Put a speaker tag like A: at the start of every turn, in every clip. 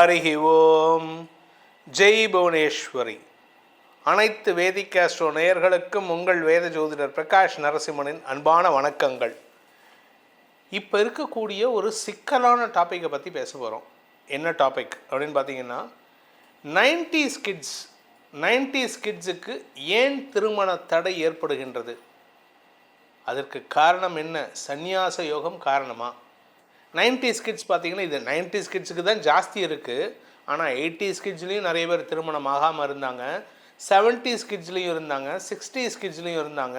A: ஹரிஹி ஓம் ஜெய் புவனேஸ்வரி. அனைத்து வேதிகாஸ்ட்ரோ நேயர்களுக்கும் உங்கள் வேத ஜோதிடர் பிரகாஷ் நரசிம்மனின் அன்பான வணக்கங்கள். இப்போ இருக்கக்கூடிய ஒரு சிக்கலான டாப்பிக்கை பற்றி பேச போகிறோம் என்ன டாபிக் அப்படின்னு பார்த்தீங்கன்னா நைன்டிஸ் கிட்ஸ் நைன்டிஸ் கிட்ஸுக்கு ஏன் திருமண தடை ஏற்படுகின்றது? அதற்கு காரணம் என்ன? சந்நியாச யோகம் காரணமாக நைன்டிஸ் கிட்ஸ் பார்த்தீங்கன்னா இது நைன்டிஸ் கிட்ஸுக்கு தான் ஜாஸ்தி இருக்குது ஆனால் எயிட்டிஸ் கிட்ஸ்லேயும் நிறைய பேர் திருமணம் ஆகாமல் இருந்தாங்க. செவன்ட்டீஸ் கிட்ஸ்லேயும் இருந்தாங்க. சிக்ஸ்டீஸ் கிட்ஸ்லேயும் இருந்தாங்க.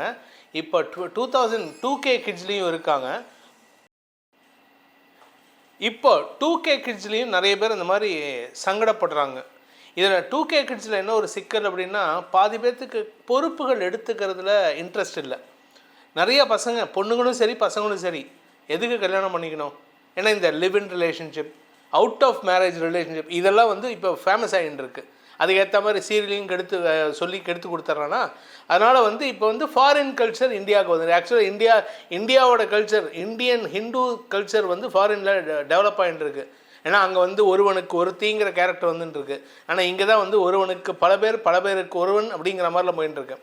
A: இப்போ two two thousand two K கிட்ஸ்லேயும் இருக்காங்க. இப்போ டூ கே கிட்ஸ்லேயும் நிறைய பேர் இந்த மாதிரி சங்கடப்படுறாங்க. இதில் டூ கே கிட்ஸில் என்ன ஒரு சிக்கல் அப்படின்னா பாதி பேர்த்துக்கு பொறுப்புகள் எடுத்துக்கிறதுல இன்ட்ரெஸ்ட் இல்லை. நிறைய பசங்க பொண்ணுங்களும் சரி பசங்களும் சரி எதுக்கு கல்யாணம் பண்ணிக்கணும்? ஏன்னா இந்த live in relationship out of marriage relationship இதெல்லாம் வந்து இப்போ ஃபேமஸ் ஆகிட்டு இருக்கு. அதுக்கேற்ற மாதிரி சீரியலையும் கெடுத்து சொல்லி கெடுத்து கொடுத்துட்றானா அதனால் வந்து இப்போ வந்து ஃபாரின் கல்ச்சர் இந்தியாவுக்கு வந்து ஆக்சுவலாக இந்தியா இந்தியாவோட கல்ச்சர் இந்தியன் ஹிந்து கல்ச்சர் வந்து ஃபாரினில் டெவலப் ஆகிட்டு இருக்கு. ஏன்னா அங்கே வந்து ஒருவனுக்கு ஒருத்திங்கிற கேரக்டர் வந்துட்டுருக்கு ஆனால் இங்கே தான் வந்து ஒருவனுக்கு பல பேர் பல பேருக்கு ஒருவன் அப்படிங்கிற மாதிரிலாம் போயின்னு இருக்கு.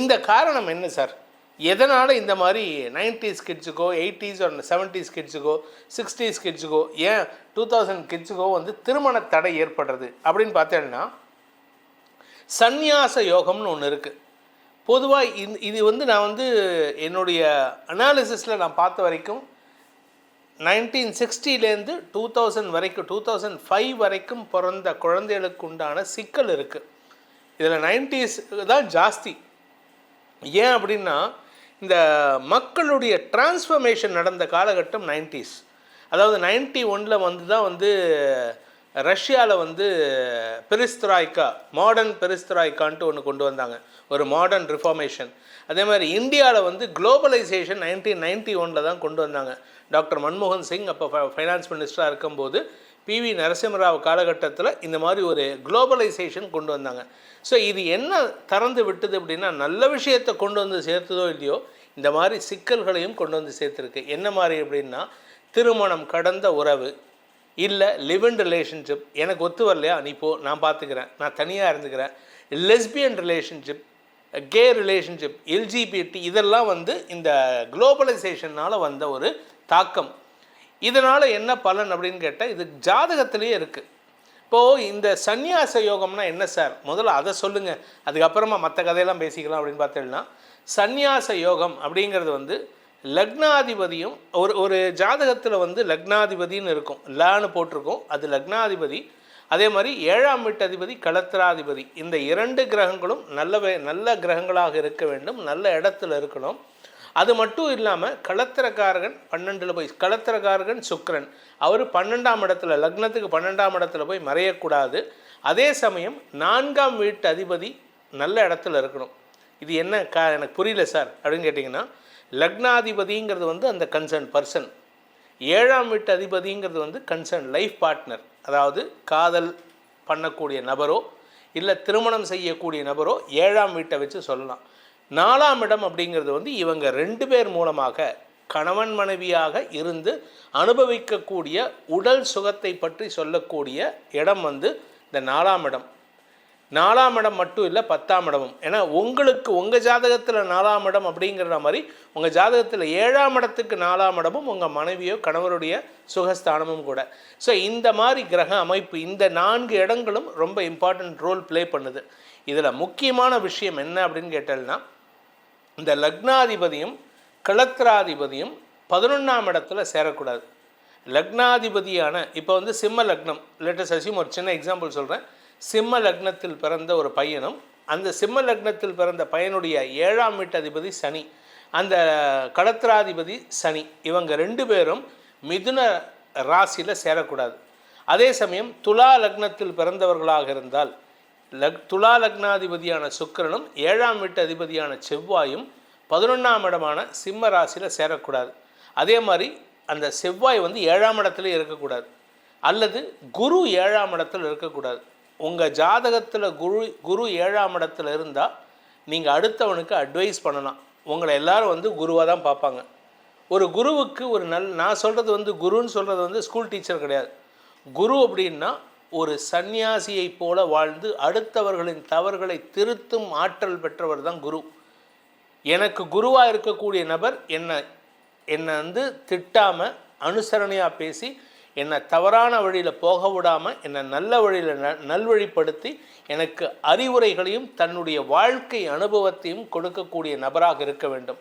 A: இந்த காரணம் என்ன சார்? எதனால் இந்த மாதிரி நைன்டிஸ் கிட்ஸுக்கோ எயிட்டிஸ் செவன்டிஸ் கிட்ஸுக்கோ சிக்ஸ்டீஸ் கிட்ஸுக்கோ ஏன் டூ தௌசண்ட் கிட்ஸுக்கோ வந்து திருமண தடை ஏற்படுறது அப்படின்னு பார்த்தேன்னா சந்நியாச யோகம்னு ஒன்று இருக்குது பொதுவாக இது இது வந்து நான் வந்து என்னுடைய அனாலிசிஸில் நான் பார்த்த வரைக்கும் நைன்டீன் சிக்ஸ்டிலேருந்து டூ தௌசண்ட் வரைக்கும் டூ தௌசண்ட் ஃபைவ் வரைக்கும் பிறந்த குழந்தைகளுக்கு உண்டான சிக்கல் இருக்குது இதில் நைன்டிஸ் தான் ஜாஸ்தி. ஏன் அப்படின்னா இந்த மக்களுடைய டிரான்ஸ்ஃபர்மேஷன் நடந்த காலகட்டம் நைன்டிஸ் அதாவது நைன்டி ஒனில் வந்து தான் வந்து ரஷ்யாவில் வந்து பெரிஸ்திராய்க்கா மாடர்ன் பெரிஸ்திராய்க்கான்ட்டு ஒன்று கொண்டு வந்தாங்க. ஒரு மாடர்ன் ரிஃபார்மேஷன் அதே மாதிரி இந்தியாவில் வந்து குளோபலைசேஷன் நைன்டீன் நைன்டி ஒனில் தான் கொண்டு வந்தாங்க. டாக்டர் மன்மோகன் சிங் அப்போ ஃபைனான்ஸ் மினிஸ்டராக இருக்கும்போது பிவி நரசிம்மராவ் காலகட்டத்தில் இந்த மாதிரி ஒரு குளோபலைசேஷன் கொண்டு வந்தாங்க. ஸோ இது என்ன திறந்து விட்டது அப்படின்னா நல்ல விஷயத்தை கொண்டு வந்து சேர்த்ததோ இல்லையோ இந்த மாதிரி சிக்கல்களையும் கொண்டு வந்து சேர்த்துருக்கு. என்ன மாதிரி அப்படின்னா திருமணம் கடந்த உறவு இல்லை லிவ் இன் ரிலேஷன்ஷிப் எனக்கு ஒத்து வரலையா? நீ போ நான் பார்த்துக்கிறேன் நான் தனியாக இருந்துக்கிறேன். Lesbian relationship gay relationship LGBT இதெல்லாம் வந்து இந்த குளோபலைசேஷனால் வந்த ஒரு தாக்கம். இதனால் என்ன பலன் அப்படின்னு கேட்டால் இது ஜாதகத்திலேயே இருக்குது இப்போது இந்த சந்நியாச யோகம்னா என்ன சார்? முதல்ல அதை சொல்லுங்கள் அதுக்கப்புறமா மற்ற கதையெல்லாம் பேசிக்கலாம் அப்படின்னு பார்த்தீங்கன்னா சந்நியாச யோகம் அப்படிங்கிறது வந்து லக்னாதிபதியும் ஒரு ஒரு ஜாதகத்தில் வந்து லக்னாதிபதின்னு இருக்கும். லான்னு போட்டிருக்கும். அது லக்னாதிபதி. அதே மாதிரி ஏழாம் வீட்டதிபதி களத்திராதிபதி இந்த இரண்டு கிரகங்களும் நல்லவே நல்ல கிரகங்களாக இருக்க வேண்டும். நல்ல இடத்துல இருக்கணும். அது மட்டும் இல்லாமல் களத்திரக்காரகன் பன்னெண்டில் போய் களத்திரக்காரகன் சுக்ரன் அவர் பன்னெண்டாம் இடத்துல லக்னத்துக்கு பன்னெண்டாம் இடத்துல போய் மறையக்கூடாது. அதே சமயம் நான்காம் வீட்டு அதிபதி நல்ல இடத்துல இருக்கணும். இது என்ன கா எனக்கு புரியல சார் அப்படின்னு கேட்டிங்கன்னா லக்னாதிபதிங்கிறது வந்து அந்த கன்சர்ன் பர்சன் ஏழாம் வீட்டு அதிபதிங்கிறது வந்து கன்சர்ன் லைஃப் பார்ட்னர் அதாவது காதல் பண்ணக்கூடிய நபரோ இல்லை திருமணம் செய்யக்கூடிய நபரோ ஏழாம் வீட்டை வச்சு சொல்லலாம். நாலாம் இடம் அப்படிங்கிறது வந்து இவங்க ரெண்டு பேர் மூலமாக கணவன் மனைவியாக இருந்து அனுபவிக்கக்கூடிய உடல் சுகத்தை பற்றி சொல்லக்கூடிய இடம் வந்து இந்த நாலாம் இடம். நாலாம் இடம் மட்டும் இல்லை பத்தாம் இடமும். ஏன்னா உங்களுக்கு உங்கள் ஜாதகத்தில் நாலாம் இடம் அப்படிங்கிற மாதிரி உங்கள் ஜாதகத்தில் ஏழாம் இடத்துக்கு நாலாம் இடமும் உங்கள் மனைவியோ கணவருடைய சுகஸ்தானமும் கூட. ஸோ இந்த மாதிரி கிரக அமைப்பு இந்த நான்கு இடங்களும் ரொம்ப இம்பார்ட்டண்ட் ரோல் ப்ளே பண்ணுது. இதில் முக்கியமான விஷயம் என்ன அப்படின்னு கேட்டால்னா இந்த லக்னாதிபதியும் களத்திராதிபதியும் பதினொன்றாம் இடத்துல சேரக்கூடாது. லக்னாதிபதியான இப்போ வந்து சிம்ம லக்னம் லேட்டஸ்ட் அசியும் ஒரு சின்ன எக்ஸாம்பிள் சொல்கிறேன் சிம்ம லக்னத்தில் பிறந்த ஒரு பையனும் அந்த சிம்ம லக்னத்தில் பிறந்த பையனுடைய ஏழாம் வீட்டு அதிபதி சனி அந்த கடத்திராதிபதி சனி இவங்க ரெண்டு பேரும் மிதுன ராசியில் சேரக்கூடாது. அதே சமயம் துலா லக்னத்தில் பிறந்தவர்களாக இருந்தால் லக் துலா லக்னாதிபதியான சுக்கரனும் ஏழாம் வீட்டு அதிபதியான செவ்வாயும் பதினொன்றாம் இடமான சிம்ம ராசியில் சேரக்கூடாது. அதே மாதிரி அந்த செவ்வாய் வந்து ஏழாம் இடத்துல இருக்கக்கூடாது. அல்லது குரு ஏழாம் இடத்துல இருக்கக்கூடாது. உங்கள் ஜாதகத்தில் குரு குரு ஏழாம் இடத்துல இருந்தால் நீங்கள் அடுத்தவனுக்கு அட்வைஸ் பண்ணலாம். உங்களை எல்லாரும் வந்து குருவாக தான் பார்ப்பாங்க. ஒரு குருவுக்கு ஒரு நல் நான் சொல்கிறது வந்து குருன்னு சொல்கிறது வந்து ஸ்கூல் டீச்சர் கிடையாது. குரு அப்படின்னா ஒரு சந்நியாசியைப் போல வாழ்ந்து அடுத்தவர்களின் தவறுகளை திருத்தும் ஆற்றல் பெற்றவர் தான் குரு. எனக்கு குருவாக இருக்கக்கூடிய நபர் என்னை என்னை வந்து திட்டாமல் அனுசரணையாக பேசி என்னை தவறான வழியில் போக விடாமல் என்னை நல்ல வழியில் ந நல்வழிப்படுத்தி எனக்கு அறிவுரைகளையும் தன்னுடைய வாழ்க்கை அனுபவத்தையும் கொடுக்கக்கூடிய நபராக இருக்க வேண்டும்.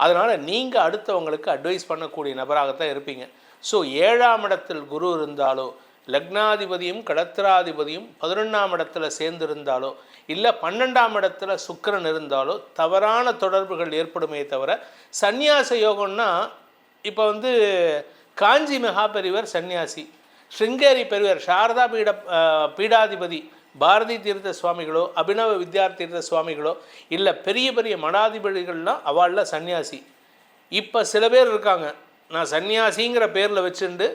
A: அதனால் நீங்கள் அடுத்தவங்களுக்கு அட்வைஸ் பண்ணக்கூடிய நபராகத்தான் இருப்பீங்க. ஸோ ஏழாம் இடத்தில் குரு இருந்தாலோ லக்னாதிபதியும் கடத்திராதிபதியும் பதினொன்றாம் இடத்துல சேர்ந்திருந்தாலோ இல்லை பன்னெண்டாம் இடத்துல சுக்கிரன் இருந்தாலோ தவறான தொடர்புகள் ஏற்படுமே தவிர சந்நியாச யோகம்னா இப்போ வந்து காஞ்சி மகாபெரிவர் சன்னியாசி ஸ்ருங்கேரி பெரியவர் சாரதா பீட பீடாதிபதி பாரதி தீர்த்த சுவாமிகளோ அபினவ வித்யா தீர்த்த சுவாமிகளோ இல்லை பெரிய பெரிய மடாதிபதிகள்லாம் அவளில் சன்னியாசி இப்போ சில பேர் இருக்காங்க. நான் சன்னியாசிங்கிற பேரில் வச்சுண்டு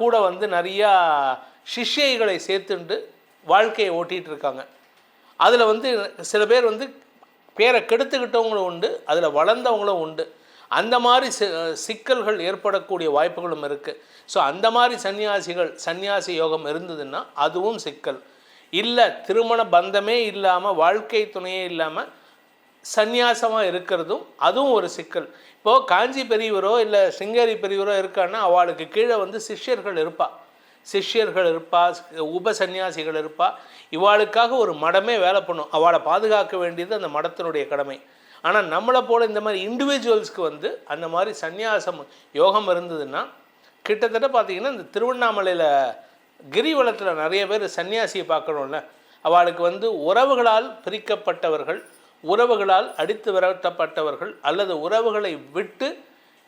A: கூட வந்து நிறையா சிஷ்யைகளை சேர்த்துண்டு வாழ்க்கையை ஓட்டிகிட்டு இருக்காங்க அதில் வந்து சில பேர் வந்து பேரை கெடுத்துக்கிட்டவங்களும் உண்டு அதில் வளர்ந்தவங்களும் உண்டு. அந்த மாதிரி சிக்கல்கள் ஏற்படக்கூடிய வாய்ப்புகளும் இருக்குது ஸோ அந்த மாதிரி சன்னியாசிகள் சன்னியாசி யோகம் இருந்ததுன்னா அதுவும் சிக்கல். இல்லை திருமண பந்தமே இல்லாமல் வாழ்க்கை துணையே இல்லாமல் சந்நியாசமாக இருக்கிறதும் அதுவும் ஒரு சிக்கல். இப்போது காஞ்சி பெரியவரோ இல்லை சிங்கேரி பெரியவரோ இருக்கான்னா அவளுக்கு கீழே வந்து சிஷ்யர்கள் இருப்பா. சிஷ்யர்கள் இருப்பா உப சந்நியாசிகள் இருப்பா. இவாளுக்காக ஒரு மடமே வேலை பண்ணும். அவளை பாதுகாக்க வேண்டியது அந்த மடத்தினுடைய கடமை. ஆனால் நம்மளை போல் இந்த மாதிரி இண்டிவிஜுவல்ஸ்க்கு வந்து அந்த மாதிரி சந்நியாசம் யோகம் இருந்ததுன்னா கிட்டத்தட்ட பார்த்திங்கன்னா இந்த திருவண்ணாமலையில் கிரிவலத்தில் நிறைய பேர் சன்னியாசியை பார்க்கணும்ல. அவளுக்கு வந்து உறவுகளால் பிரிக்கப்பட்டவர்கள் உறவுகளால் அடித்து விரட்டப்பட்டவர்கள் அல்லது உறவுகளை விட்டு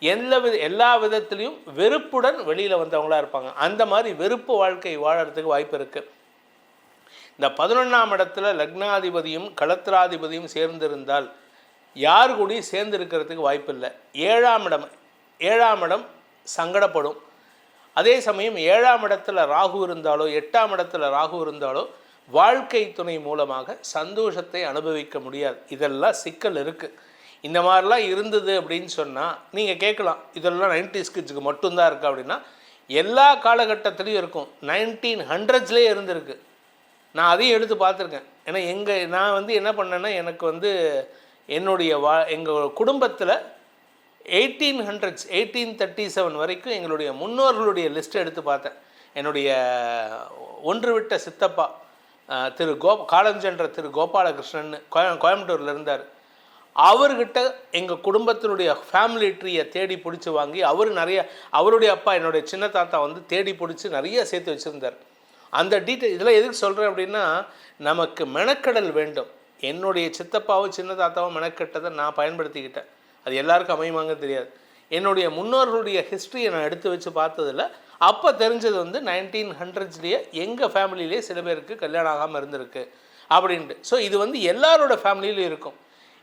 A: எந்த வித எல்லா விதத்திலையும் வெறுப்புடன் வெளியில் வந்தவங்களா இருப்பாங்க. அந்த மாதிரி வெறுப்பு வாழ்க்கை வாழறதுக்கு வாய்ப்பு இருக்குது இந்த பதினொன்றாம் இடத்துல லக்னாதிபதியும் களத்திராதிபதியும் சேர்ந்திருந்தால் யார் கூடி சேர்ந்து இருக்கிறதுக்கு வாய்ப்பு இல்லை. ஏழாம் இடம் ஏழாம் இடம் சங்கடப்படும். அதே சமயம் ஏழாம் இடத்துல ராகு இருந்தாலோ எட்டாம் இடத்துல ராகு இருந்தாலோ வாழ்க்கை துணை மூலமாக சந்தோஷத்தை அனுபவிக்க முடியாது. இதெல்லாம் சிக்கல் இருக்குது இந்த மாதிரிலாம் இருந்தது அப்படின்னு சொன்னால் நீங்கள் கேட்கலாம். இதெல்லாம் நைன்டிஸ் கிட்ஸுக்கு மட்டும்தான் இருக்கா அப்படின்னா எல்லா காலகட்டத்திலையும் இருக்கும். நைன்டீன் ஹண்ட்ரட்ஸ்லேயே இருந்திருக்கு. நான் அதையும் எடுத்து பார்த்துருக்கேன். ஏன்னா எங்கள் நான் வந்து என்ன பண்ணேன்னா எனக்கு வந்து என்னுடைய வா எங்கள் குடும்பத்தில் eighteen hundreds eighteen thirty seven வரைக்கும் எங்களுடைய முன்னோர்களுடைய லிஸ்ட் எடுத்து பார்த்தேன். என்னுடைய ஒன்று விட்ட சித்தப்பா திரு கோ காலஞ்சென்ற திரு கோபாலகிருஷ்ணன் கோய கோயம்புத்தூரில் இருந்தார். அவர்கிட்ட எங்கள் குடும்பத்தினுடைய ஃபேமிலி ட்ரீயை தேடி பிடிச்சி வாங்கி அவர் நிறைய அவருடைய அப்பா என்னுடைய சின்ன தாத்தா வந்து தேடி பிடிச்சி நிறைய சேர்த்து வச்சுருந்தார். அந்த டீட்டெயில் இதெல்லாம் எதுக்கு சொல்கிறேன் அப்படின்னா நமக்கு மெனக்கடல் வேண்டும். என்னுடைய சித்தப்பாவும் சின்ன தாத்தாவும் மெனக்கெட்டதை நான் பயன்படுத்திக்கிட்டேன். அது எல்லாருக்கும் அமையுமாங்க தெரியாது. என்னுடைய முன்னோர்களுடைய ஹிஸ்ட்ரியை நான் எடுத்து வச்சு பார்த்ததில் அப்போ தெரிஞ்சது வந்து நைன்டீன் ஹண்ட்ரட்ஸ்லேயே எங்கள் ஃபேமிலியிலே சில பேருக்கு கல்யாணம் ஆகாமல் இருந்திருக்கு அப்படின்ட்டு. ஸோ இது வந்து எல்லாரோட ஃபேமிலியிலும் இருக்கும்.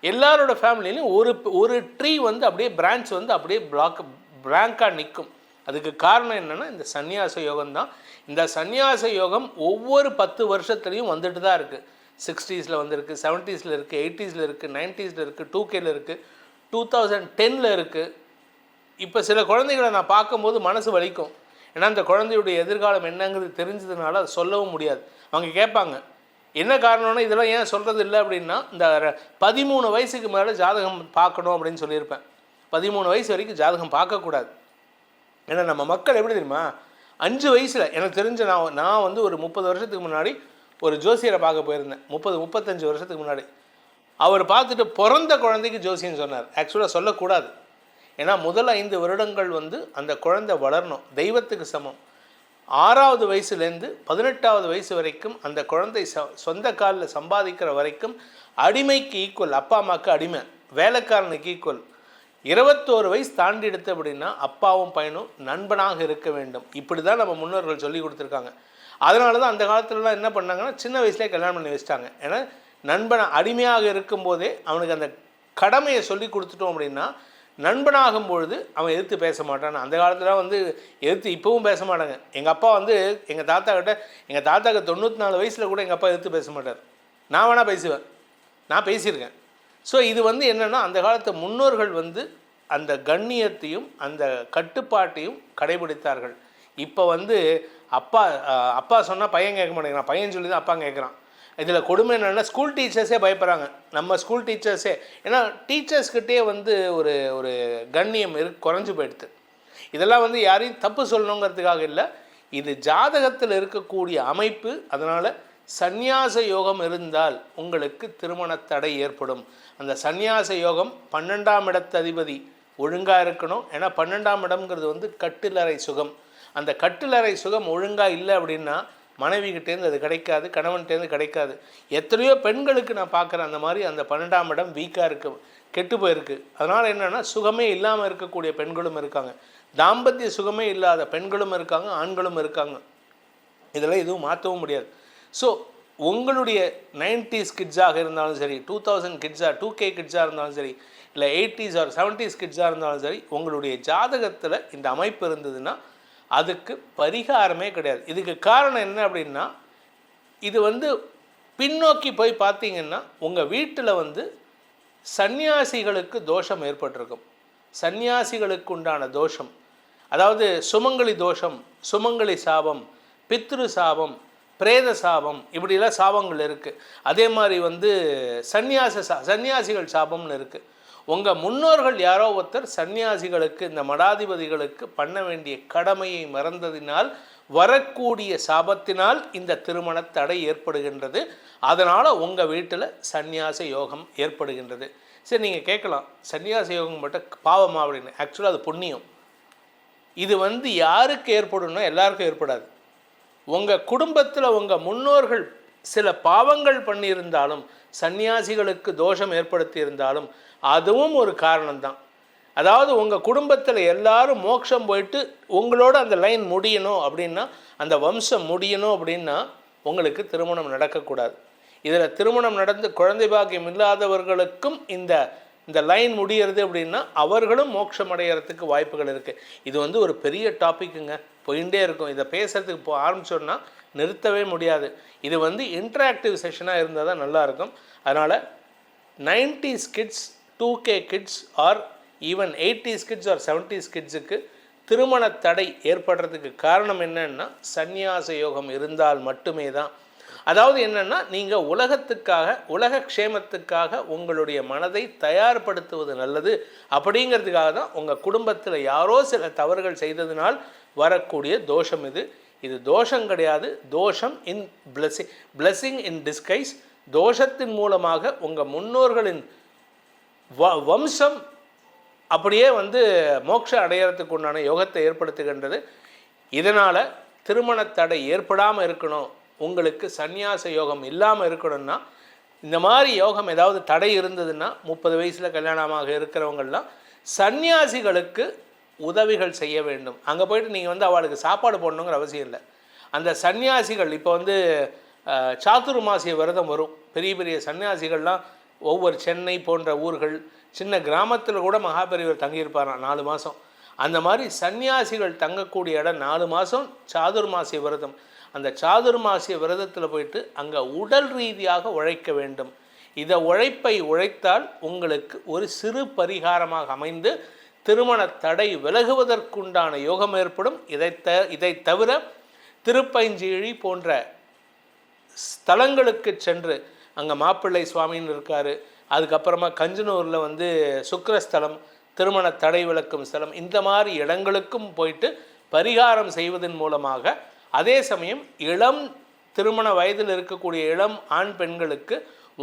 A: எல்லாரோட ஃபேமிலியிலையும் ஒரு ஒரு ட்ரீ வந்து அப்படியே பிரான்ச் வந்து அப்படியே பிளாக் பிளாங்காக நிற்கும் அதுக்கு காரணம் என்னென்னா இந்த சந்நியாச யோகம் தான். இந்த சந்நியாச யோகம் ஒவ்வொரு பத்து வருஷத்துலேயும் வந்துட்டு தான் இருக்குது சிக்ஸ்டீஸில் வந்திருக்கு செவன்ட்டீஸில் இருக்குது எயிட்டிஸில் இருக்குது நைன்ட்டீஸில் இருக்குது டூ கேல இருக்குது டூ தௌசண்ட் டென்னில் இருக்குது இப்போ சில குழந்தைகளை நான் பார்க்கும்போது மனசு வலிக்கும். ஏன்னா அந்த குழந்தையுடைய எதிர்காலம் என்னங்கிறது தெரிஞ்சதுனால அதை சொல்லவும் முடியாது. அவங்க கேட்பாங்க என்ன காரணம்னா இதெல்லாம் ஏன் சொல்கிறது இல்லை? அப்படின்னா இந்த பதிமூணு வயசுக்கு மேலே ஜாதகம் பார்க்கணும் அப்படின்னு சொல்லியிருப்பேன். பதிமூணு வயசு வரைக்கும் ஜாதகம் பார்க்கக்கூடாது. ஏன்னா நம்ம மக்கள் எப்படி தெரியுமா அஞ்சு வயசில் எனக்கு தெரிஞ்ச நான் நான் வந்து ஒரு முப்பது வருஷத்துக்கு முன்னாடி ஒரு ஜோசியரை பார்க்க போயிருந்தேன். முப்பது முப்பத்தஞ்சு வருஷத்துக்கு முன்னாடி. அவர் பார்த்துட்டு பிறந்த குழந்தைக்கு ஜோசியன்னு சொன்னார். ஆக்சுவலாக சொல்லக்கூடாது. ஏன்னா முதல் ஐந்து வருடங்கள் வந்து அந்த குழந்தை வளரணும். தெய்வத்துக்கு சமம். ஆறாவது வயசுலேருந்து பதினெட்டாவது வயசு வரைக்கும் அந்த குழந்தை ச சொந்த காலில் சம்பாதிக்கிற வரைக்கும் அடிமைக்கு ஈக்குவல் அப்பா அம்மாவுக்கு அடிமை வேலைக்காரனுக்கு ஈக்குவல் இருபத்தோரு வயசு தாண்டி எடுத்து அப்படின்னா அப்பாவும் பையனும் நண்பனாக இருக்க வேண்டும். இப்படி தான் நம்ம முன்னோர்கள் சொல்லி கொடுத்துருக்காங்க. அதனால தான் அந்த காலத்துலலாம் என்ன பண்ணாங்கன்னா சின்ன வயசுலேயே கல்யாணம் பண்ணி வச்சிட்டாங்க. ஏன்னா நண்பன் அடிமையாக இருக்கும்போதே அவனுக்கு அந்த கடமையை சொல்லி கொடுத்துட்டோம் அப்படின்னா நண்பனாகும் பொழுது அவன் எதிர்த்து பேச மாட்டான். அந்த காலத்தில் வந்து எதிர்த்து இப்போவும் பேச மாட்டாங்க. எங்கள் அப்பா வந்து எங்கள் தாத்தா கிட்ட எங்கள் தாத்தாக்கு தொண்ணூற்றி நாலு வயசில் கூட எங்கள் அப்பா எதிர்த்து பேச மாட்டார். நான் வேணால் பேசுவேன். நான் பேசியிருக்கேன். ஸோ இது வந்து என்னென்னா அந்த காலத்து முன்னோர்கள் வந்து அந்த கண்ணியத்தையும் அந்த கட்டுப்பாட்டையும் கடைபிடித்தார்கள். இப்போ வந்து அப்பா அப்பா சொன்னால் பையன் கேட்க மாட்டேங்கிறான். பையன் சொல்லி தான் அப்பா கேட்குறான். இதில் கொடுமை என்னென்னா ஸ்கூல் டீச்சர்ஸே பயப்படுறாங்க. நம்ம ஸ்கூல் டீச்சர்ஸே ஏன்னா டீச்சர்ஸ்கிட்டே வந்து ஒரு ஒரு கண்ணியம் இரு குறைஞ்சி போயிடுது. இதெல்லாம் வந்து யாரையும் தப்பு சொல்லணுங்கிறதுக்காக இல்லை. இது ஜாதகத்தில் இருக்கக்கூடிய அமைப்பு அதனால் சந்நியாச யோகம் இருந்தால் உங்களுக்கு திருமண தடை ஏற்படும். அந்த சந்நியாச யோகம் பன்னெண்டாம் இடத்து அதிபதி ஒழுங்காக இருக்கணும். ஏன்னா பன்னெண்டாம் இடம்ங்கிறது வந்து கட்டிலறை சுகம். அந்த கட்டிலறை சுகம் ஒழுங்காக இல்லை அப்படின்னா மனைவிகிட்டேருந்து அது கிடைக்காது கணவன்கிட்டேருந்து கிடைக்காது. எத்தனையோ பெண்களுக்கு நான் பார்க்குறேன் அந்த மாதிரி அந்த பன்னெண்டாம் இடம் வீக்காக இருக்கு கெட்டு போயிருக்கு. அதனால் என்னென்னா சுகமே இல்லாமல் இருக்கக்கூடிய பெண்களும் இருக்காங்க. தாம்பத்திய சுகமே இல்லாத பெண்களும் இருக்காங்க ஆண்களும் இருக்காங்க. இதெல்லாம் எதுவும் மாற்றவும் முடியாது. ஸோ உங்களுடைய நைன்டிஸ் கிட்ஸாக இருந்தாலும் சரி டூ தௌசண்ட் கிட்ஸாக டூ கே கிட்ஸாக இருந்தாலும் சரி இல்லை எயிட்டிஸ் ஆர் செவன்ட்டிஸ் கிட்ஸாக இருந்தாலும் சரி உங்களுடைய ஜாதகத்தில் இந்த அமைப்பு இருந்ததுன்னா அதுக்கு பரிகாரமே கிடையாது. இதுக்கு காரணம் என்ன அப்படின்னா இது வந்து பின்னோக்கி போய் பார்த்தீங்கன்னா உங்கள் வீட்டில் வந்து சந்நியாசிகளுக்கு தோஷம் ஏற்பட்டிருக்கும். சந்நியாசிகளுக்கு உண்டான தோஷம் அதாவது சுமங்கலி தோஷம் சுமங்கலி சாபம் பித்ரு சாபம் பிரேத சாபம் இப்படிலாம் சாபங்கள் இருக்குது அதே மாதிரி வந்து சந்நியாச சா சந்நியாசிகள் சாபம்னு இருக்குது உங்கள் முன்னோர்கள் யாரோ ஒருத்தர் சந்நியாசிகளுக்கு இந்த மடாதிபதிகளுக்கு பண்ண வேண்டிய கடமையை மறந்ததினால் வரக்கூடிய சாபத்தினால் இந்த திருமண தடை ஏற்படுகின்றது. அதனால் உங்கள் வீட்டில் சந்நியாச யோகம் ஏற்படுகின்றது. சரி நீங்கள் கேட்கலாம். சன்னியாச யோகம் மட்டும் பாவமா அப்படின்னு. ஆக்சுவலாக அது புண்ணியம். இது வந்து யாருக்கு ஏற்படும்னா எல்லாருக்கும் ஏற்படாது. உங்கள் குடும்பத்தில் உங்கள் முன்னோர்கள் சில பாவங்கள் பண்ணியிருந்தாலும் சந்நியாசிகளுக்கு தோஷம் ஏற்படுத்தி இருந்தாலும் அதுவும் ஒரு காரணம்தான். அதாவது உங்கள் குடும்பத்தில் எல்லாரும் மோட்சம் போயிட்டு உங்களோட அந்த லைன் முடியணும் அப்படின்னா அந்த வம்சம் முடியணும் அப்படின்னா உங்களுக்கு திருமணம் நடக்கக்கூடாது. இதில் திருமணம் நடந்து குழந்தை பாக்கியம் இல்லாதவர்களுக்கும் இந்த இந்த லைன் முடியறது அப்படின்னா அவர்களும் மோட்சம் அடைகிறதுக்கு வாய்ப்புகள் இருக்குது இது வந்து ஒரு பெரிய டாப்பிக்குங்க போயிட்டே இருக்கும். இதை பேசுகிறதுக்கு இப்போ ஆரம்பிச்சோன்னா நிறுத்தவே முடியாது. இது வந்து இன்ட்ராக்டிவ் செஷனாக இருந்தால் தான் நல்லாயிருக்கும் அதனால் nineties kids two K kids or even eighties kids or seventies கிட்ஸுக்கு திருமண தடை ஏற்படுறதுக்கு காரணம் என்னென்னா சந்நியாச யோகம் இருந்தால் மட்டுமே தான். அதாவது என்னென்னா நீங்கள் உலகத்துக்காக உலக க்ஷேமத்துக்காக உங்களுடைய மனதை தயார்படுத்துவது நல்லது. அப்படிங்கிறதுக்காக தான் உங்கள் குடும்பத்தில் யாரோ சில தவறுகள் செய்ததினால் வரக்கூடிய தோஷம் இது. இது தோஷம் கிடையாது. தோஷம் in blessing blessing in disguise தோஷத்தின் மூலமாக உங்கள் முன்னோர்களின் வ வம்சம் அப்படியே வந்து மோட்ச அடையறதுக்கு உண்டான யோகத்தை ஏற்படுத்துகின்றது. இதனால் திருமண தடை ஏற்படாமல் இருக்கணும். உங்களுக்கு சந்நியாச யோகம் இல்லாமல் இருக்கணும்னா இந்த மாதிரி யோகம் ஏதாவது தடை இருந்ததுன்னா முப்பது வயசில் கல்யாணமாக இருக்கிறவங்கள்லாம் சந்நியாசிகளுக்கு உதவிகள் செய்ய வேண்டும். அங்கே போயிட்டு நீங்கள் வந்து அவளுக்கு சாப்பாடு போடணுங்கிற அவசியம் இல்லை. அந்த சந்நியாசிகள் இப்போ வந்து அஹ், விரதம் வரும். பெரிய பெரிய சன்னியாசிகள்லாம் ஒவ்வொரு சென்னை போன்ற ஊர்கள் சின்ன கிராமத்தில் கூட மகாபெரிவர் தங்கியிருப்பாராம் நாலு மாதம் அந்த மாதிரி சன்னியாசிகள் தங்கக்கூடிய இடம் நாலு மாதம் சாதுர்மாசிய விரதம். அந்த சாதுர்மாசிய விரதத்தில் போயிட்டு அங்கே உடல் ரீதியாக உழைக்க வேண்டும். இதை உழைப்பை உழைத்தால் உங்களுக்கு ஒரு சிறு பரிகாரமாக அமைந்து திருமண தடை விலகுவதற்குண்டான யோகம் ஏற்படும். இதை த இதை தவிர திருப்பைஞ்சீழி போன்ற ஸ்தலங்களுக்கு சென்று அங்கே மாப்பிள்ளை சுவாமின்னு இருக்கார். அதுக்கப்புறமா கஞ்சனூரில் வந்து சுக்கரஸ்தலம் திருமண தடை விளக்கும் ஸ்தலம் இந்த மாதிரி இடங்களுக்கும் போயிட்டு பரிகாரம் செய்வதன் மூலமாக அதே சமயம் இளம் திருமண வயதில் இருக்கக்கூடிய இளம் ஆண் பெண்களுக்கு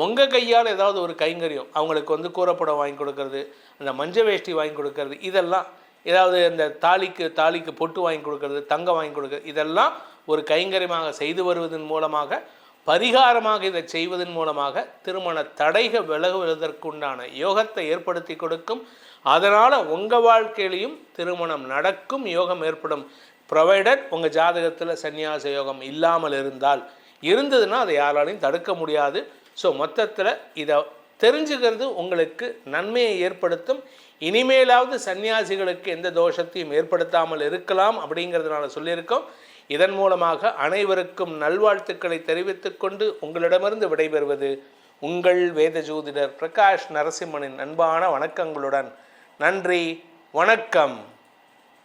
A: உங்கள் கையால் ஏதாவது ஒரு கைங்கரியம் அவங்களுக்கு வந்து கூறப்படம் வாங்கி கொடுக்கறது அந்த மஞ்ச வேஷ்டி வாங்கி கொடுக்கறது இதெல்லாம் ஏதாவது இந்த தாலிக்கு தாலிக்கு பொட்டு வாங்கி கொடுக்கறது தங்கம் வாங்கி கொடுக்கறது இதெல்லாம் ஒரு கைங்கரியமாக செய்து வருவதன் மூலமாக பரிகாரமாக இதை செய்வதன் மூலமாக திருமண தடைகள் விலகுவதற்குண்டான யோகத்தை ஏற்படுத்தி கொடுக்கும். அதனால் உங்கள் வாழ்க்கையிலையும் திருமணம் நடக்கும் யோகம் ஏற்படும். ப்ரொவைடட் உங்கள் ஜாதகத்தில் சன்னியாச யோகம் இல்லாமல் இருந்தால் இருந்ததுன்னா அதை யாராலையும் தடுக்க முடியாது. ஸோ மொத்தத்தில் இதை தெரிஞ்சுக்கிறது உங்களுக்கு நன்மையை ஏற்படுத்தும். இனிமேலாவது சன்னியாசிகளுக்கு எந்த தோஷத்தையும் ஏற்படுத்தாமல் இருக்கலாம் அப்படிங்கிறதுனால சொல்லியிருக்கோம். இதன் மூலமாக அனைவருக்கும் நல்வாழ்த்துக்களை தெரிவித்துக்கொண்டு உங்களிடமிருந்து விடைபெறுவது உங்கள் வேத ஜோதிடர் பிரகாஷ் நரசிம்மனின் அன்பான வணக்கங்களுடன். நன்றி வணக்கம்.